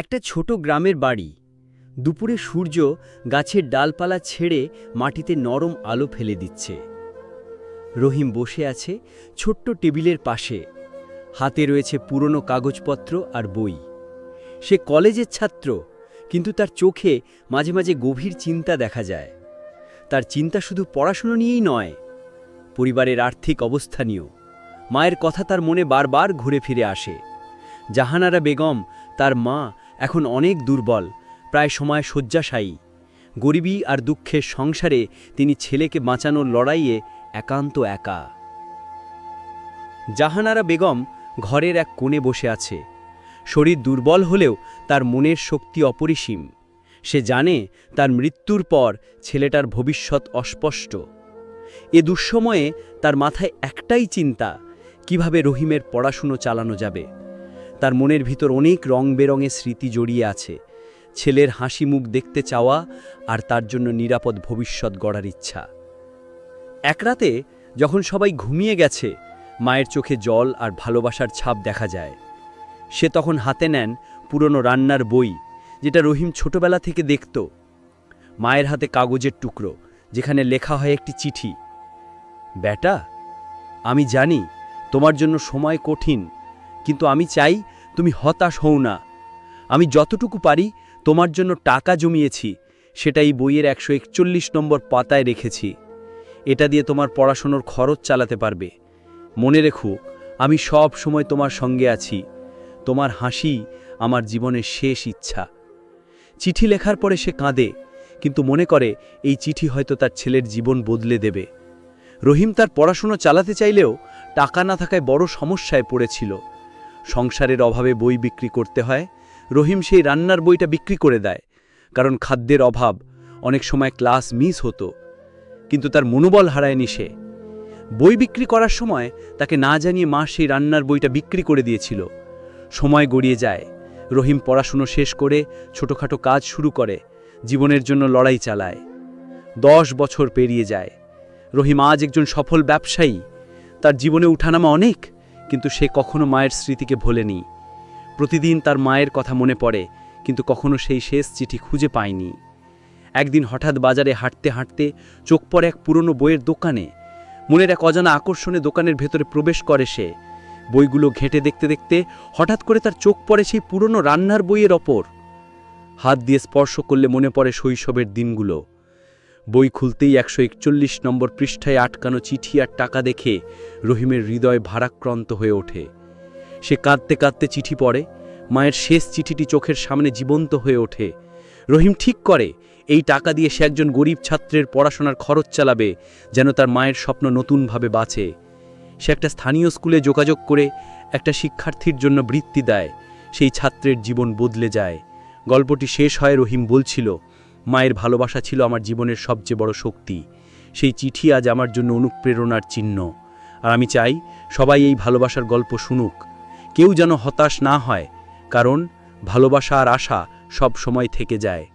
একটা ছোট গ্রামের বাড়ি। দুপুরে সূর্য গাছের ডালপালা ছেড়ে মাটিতে নরম আলো ফেলে দিচ্ছে। রহিম বসে আছে ছোট্ট টেবিলের পাশে। হাতে রয়েছে পুরনো কাগজপত্র আর বই। সে কলেজের ছাত্র, কিন্তু তার চোখে মাঝে মাঝে গভীর চিন্তা দেখা যায়। তার চিন্তা শুধু পড়াশুনো নিয়েই নয়, পরিবারের আর্থিক অবস্থা নিয়েও। মায়ের কথা তার মনে বারবার ঘুরে ফিরে আসে। জাহানারা বেগম তার মা এখন অনেক দুর্বল, প্রায় সময় শয্যাশায়ী। গরিবী আর দুঃখের সংসারে তিনি ছেলেকে বাঁচানোর লড়াইয়ে একান্ত একা। জাহানারা বেগম ঘরের এক কোণে বসে আছে। শরীর দুর্বল হলেও তার মনের শক্তি অপরিসীম। সে জানে তার মৃত্যুর পর ছেলেটার ভবিষ্যৎ অস্পষ্ট। এ দুঃসময়ে তার মাথায় একটাই চিন্তা, কীভাবে রহিমের পড়াশুনো চালানো যাবে। তার মনের ভিতর অনেক রং বেরঙের স্মৃতি জড়িয়ে আছে। ছেলের হাসি মুখ দেখতে চাওয়া আর তার জন্য নিরাপদ ভবিষ্যৎ গড়ার ইচ্ছা। এক রাতে যখন সবাই ঘুমিয়ে গেছে, মায়ের চোখে জল আর ভালোবাসার ছাপ দেখা যায়। সে তখন হাতে নেন পুরনো রান্নার বই, যেটা রহিম ছোটবেলা থেকে দেখত। মায়ের হাতে কাগজের টুকরো, যেখানে লেখা হয় একটি চিঠি। বেটা, আমি জানি তোমার জন্য সময় কঠিন, কিন্তু আমি চাই তুমি হতাশ হও না। আমি যতটুকু পারি তোমার জন্য টাকা জমিয়েছি সেটা এই বইয়ের একশো একচল্লিশ নম্বর পাতায় রেখেছি। এটা দিয়ে তোমার পড়াশোনার খরচ চালাতে পারবে। মনে রেখো, আমি সব সময় তোমার সঙ্গে আছি। তোমার হাসি আমার জীবনের শেষ ইচ্ছা। চিঠি লেখার পরে সে কাঁদে, কিন্তু মনে করে এই চিঠি হয়তো তার ছেলের জীবন বদলে দেবে। রহিম তার পড়াশুনো চালাতে চাইলেও টাকা না থাকায় বড় সমস্যায় পড়েছিল। সংসারের অভাবে বই বিক্রি করতে হয়। রহিম সেই রান্নার বইটা বিক্রি করে দেয়, কারণ খাদ্যের অভাব। অনেক সময় ক্লাস মিস হতো, কিন্তু তার মনোবল হারায়নি সে। বই বিক্রি করার সময় তাকে না জানিয়ে মা সেই রান্নার বইটা বিক্রি করে দিয়েছিল। সময় গড়িয়ে যায়, রহিম পড়াশুনো শেষ করে ছোটোখাটো কাজ শুরু করে, জীবনের জন্য লড়াই চালায়। দশ বছর পেরিয়ে যায়, রহিম আজ একজন সফল ব্যবসায়ী, তার জীবনে উঠানামা অনেক। কিন্তু সে কখনো মায়ের স্মৃতিকে ভোলেনি। প্রতিদিন তার মায়ের কথা মনে পড়ে, কিন্তু কখনো সেই শেষ চিঠি খুঁজে পায়নি। একদিন হঠাৎ বাজারে হাঁটতে হাঁটতে চোখ পড়ে এক পুরনো বইয়ের দোকানে। মনের এক অজানা আকর্ষণে দোকানের ভেতরে প্রবেশ করে সে। বইগুলো ঘেঁটে দেখতে দেখতে হঠাৎ করে তার চোখ পড়ে সেই পুরনো রান্নার বইয়ের ওপর। হাত দিয়ে স্পর্শ করলে মনে পড়ে শৈশবের দিনগুলো। বই খুলতেই একশো একচল্লিশ নম্বর পৃষ্ঠায় আটকানো চিঠি আর টাকা দেখে রহিমের হৃদয় ভারাক্রান্ত হয়ে ওঠে। সে কাঁদতে কাঁদতে চিঠি পড়ে, মায়ের শেষ চিঠিটি চোখের সামনে জীবন্ত হয়ে ওঠে। রহিম ঠিক করে, এই টাকা দিয়ে সে একজন গরিব ছাত্রের পড়াশোনার খরচ চালাবে যেন তার মায়ের স্বপ্ন নতুনভাবে বাঁচে। সে একটা স্থানীয় স্কুলে যোগাযোগ করে একটা শিক্ষার্থীর জন্য বৃত্তি দেয়, সেই ছাত্রের জীবন বদলে যায়। গল্পটি শেষ হয় রহিম বলছিল মায়ের ভালোবাসা ছিল আমার জীবনের সবচেয়ে বড় শক্তি। সেই চিঠি আজ আমার জন্য অনুপ্রেরণার চিহ্ন। আর আমি চাই সবাই এই ভালোবাসার গল্প শুনুক। কেউ যেন হতাশ না হয়, কারণ ভালোবাসা আর আশা সব সময় থেকে যায়।